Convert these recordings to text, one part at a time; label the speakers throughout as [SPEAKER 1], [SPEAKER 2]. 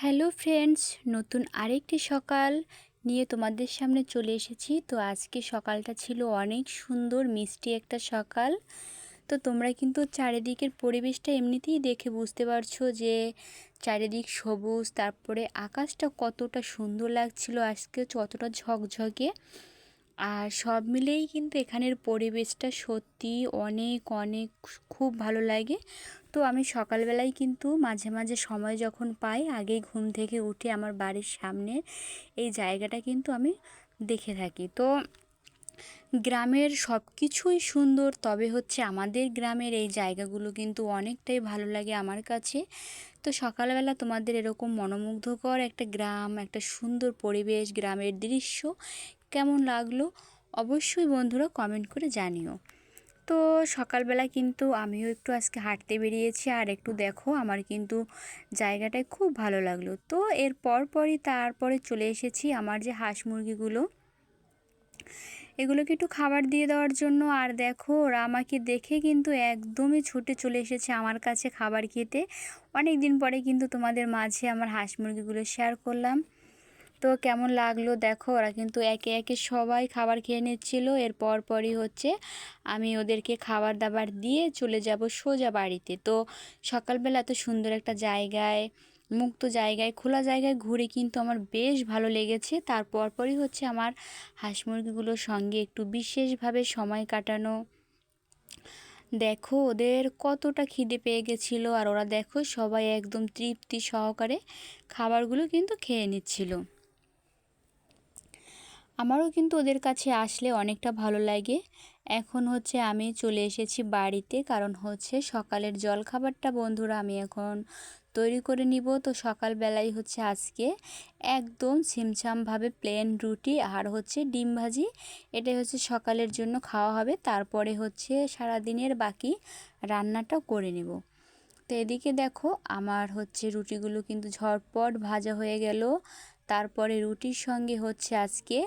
[SPEAKER 1] Hello friends, নতুন আরেকটি সকাল নিয়ে তোমাদের সামনে চলে এসেছি। তো আজকে সকালটা ছিল অনেক সুন্দর, মিষ্টি একটা সকাল। তো তোমরা কিন্তু চারিদিকের পরিবেশটা এমনিতেই দেখে বুঝতে পারছ যে চারিদিক সবুজ, তারপরে আকাশটা কতটা সুন্দর লাগছিল আজকে কতটা ঝকঝকে। আর সব মিলেই কিন্তু এখানের পরিবেশটা সত্যি অনেক অনেক খুব ভালো লাগে। তো আমি সকালবেলায় কিন্তু মাঝে মাঝে সময় যখন পাই, আগেই ঘুম থেকে উঠে আমার বাড়ির সামনে এই জায়গাটা কিন্তু আমি দেখে থাকি। তো গ্রামের সব কিছুই সুন্দর, তবে হচ্ছে আমাদের গ্রামের এই জায়গাগুলো কিন্তু অনেকটাই ভালো লাগে আমার কাছে। তো সকালবেলা তোমাদের এরকম মনোমুগ্ধকর একটা গ্রাম, একটা সুন্দর পরিবেশ, গ্রামের দৃশ্য কেমন লাগল অবশ্যই বন্ধুরা কমেন্ট করে জানিও। তো সকালবেলা কিন্তু আমিও একটু আজকে হাঁটতে বেরিয়েছি আর একটু দেখো আমার কিন্তু জায়গাটায় খুব ভালো লাগল। তো এর পরপরই তারপরে চলে এসেছি আমার যে হাঁস মুরগিগুলো। এগুলোকে একটু খাবার দিয়ে দেওয়ার জন্য আর দেখো ওরা আমাকে দেখে কিন্তু একদমই ছুটে চলে এসেছে আমার কাছে খাবার খেতে। অনেক দিন পরে কিন্তু তোমাদের মাঝে আমার হাঁস মুরগিগুলো শেয়ার করলাম। তো কেমন লাগল? দেখো ওরা কিন্তু একে একে সবাই খাবার খেয়ে নিচ্ছিল। এর পর পরই হচ্ছে আমি ওদেরকে খাবার দাবার দিয়ে চলে যাব সোজা বাড়িতে। তো সকালবেলা এত সুন্দর একটা জায়গায়, মুক্ত জায়গায়, খোলা জায়গায় ঘুরে কিন্তু আমার বেশ ভালো লেগেছে। তারপর পরই হচ্ছে আমার হাঁস মুরগিগুলোর সঙ্গে একটু বিশেষভাবে সময় কাটানো। দেখো ওদের কতটা খিদে পেয়ে গেছিল আর ওরা দেখো সবাই একদম তৃপ্তি সহকারে খাবারগুলো কিন্তু খেয়ে নিচ্ছিল। আমারও কিন্তু ওদের কাছে আসলে অনেকটা ভালো লাগে। এখন হচ্ছে আমি চলে এসেছি বাড়িতে, কারণ হচ্ছে সকালের জল খাবারটা বন্ধুরা আমি এখন তৈরি করে নিব। তো সকালবেলায় হচ্ছে আজকে একদম ছিমছামভাবে প্লেন রুটি আর হচ্ছে ডিম ভাজি। এটাই হচ্ছে সকালের জন্য খাওয়া হবে। তারপরে হচ্ছে সারা দিনের বাকি রান্নাটা করে নেব। তো এদিকে দেখো, আমার হচ্ছে রুটিগুলো কিন্তু ঝটপট ভাজা হয়ে গেল। তারপরে রুটির সঙ্গে হচ্ছে আজকে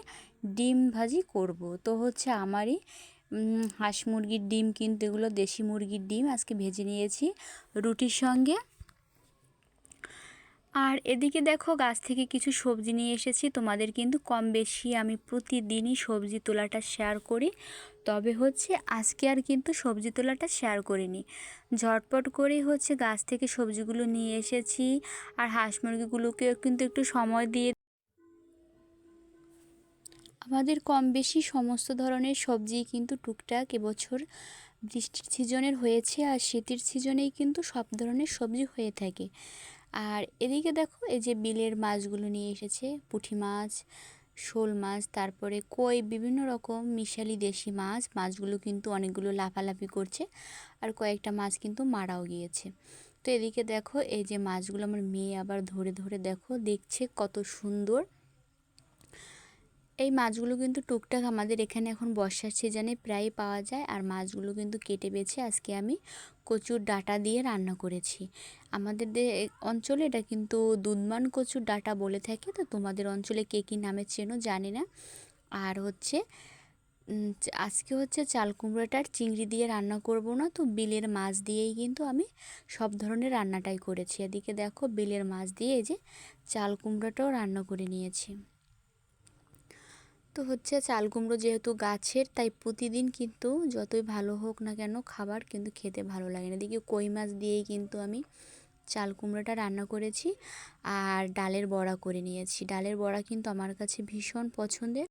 [SPEAKER 1] ডিম ভাজি করব। তো হচ্ছে আমারই হাঁস মুরগির ডিম কিন্তু এগুলো দেশি মুরগির ডিম আজকে ভেজে নিয়েছি রুটির সঙ্গে। আর এদিকে দেখো গাছ থেকে কিছু সবজি নিয়ে এসেছি, তোমাদের কিন্তু কম বেশি আমি প্রতিদিনই সবজি তোলাটা শেয়ার করি। তবে হচ্ছে আজকে আর কিন্তু সবজি তোলাটা শেয়ার করিনি। ঝটপট করেই হচ্ছে গাছ থেকে সবজিগুলো নিয়ে এসেছি, আর হাঁস মুরগিগুলোকেও কিন্তু একটু সময় দিয়ে আমাদের কম বেশি সমস্ত ধরনের সবজি কিন্তু টুকটাক এবছর বৃষ্টির সিজনের হয়েছে আর শীতের সিজনেই কিন্তু সব ধরনের সবজি হয়ে থাকে। আর এদিকে দেখো, এই যে বিলের মাছগুলো নিয়ে এসেছে, পুঁটি মাছ, শোল মাছ, তারপরে কই, বিভিন্ন রকম মিশালি দেশি মাছ, মাছগুলো কিন্তু অনেকগুলো লাফালাফি করছে আর কয়েকটা মাছ কিন্তু মারাও গিয়েছে। তো এদিকে দেখো, এই যে মাছগুলো আমার মেয়ে আবার ধরে ধরে দেখো, দেখছে কত সুন্দর। এই মাছগুলো কিন্তু টুকটাক আমাদের এখানে এখন বর্ষার সিজনে প্রায় পাওয়া যায়। আর মাছগুলো কিন্তু কেটে বেছে আজকে আমি কচুর ডাটা দিয়ে রান্না করেছি। আমাদের অঞ্চলে এটা কিন্তু দুধমান কচুর ডাটা বলে থাকে। তো তোমাদের অঞ্চলে কে কী নামে চেনো জানি না। আর হচ্ছে আজকে হচ্ছে চাল কুমড়োটার চিংড়ি দিয়ে রান্না করব না। তো বিলের মাছ দিয়েই কিন্তু আমি সব ধরনের রান্নাটাই করেছি। এদিকে দেখো বিলের মাছ দিয়ে যে চাল কুমড়োটাও রান্না করে নিয়েছি। তো হচ্ছে চাল কুমড়ো যেহেতু গাছের, তাই প্রতিদিন কিন্তু যতই ভালো হোক না কেন খাবার কিন্তু খেতে ভালো লাগে না। দেখি কই মাছ দিয়েই কিন্তু আমি চাল কুমড়োটা রান্না করেছি আর ডালের বড়া করে নিয়েছি। ডালের বড়া কিন্তু আমার কাছে ভীষণ পছন্দের।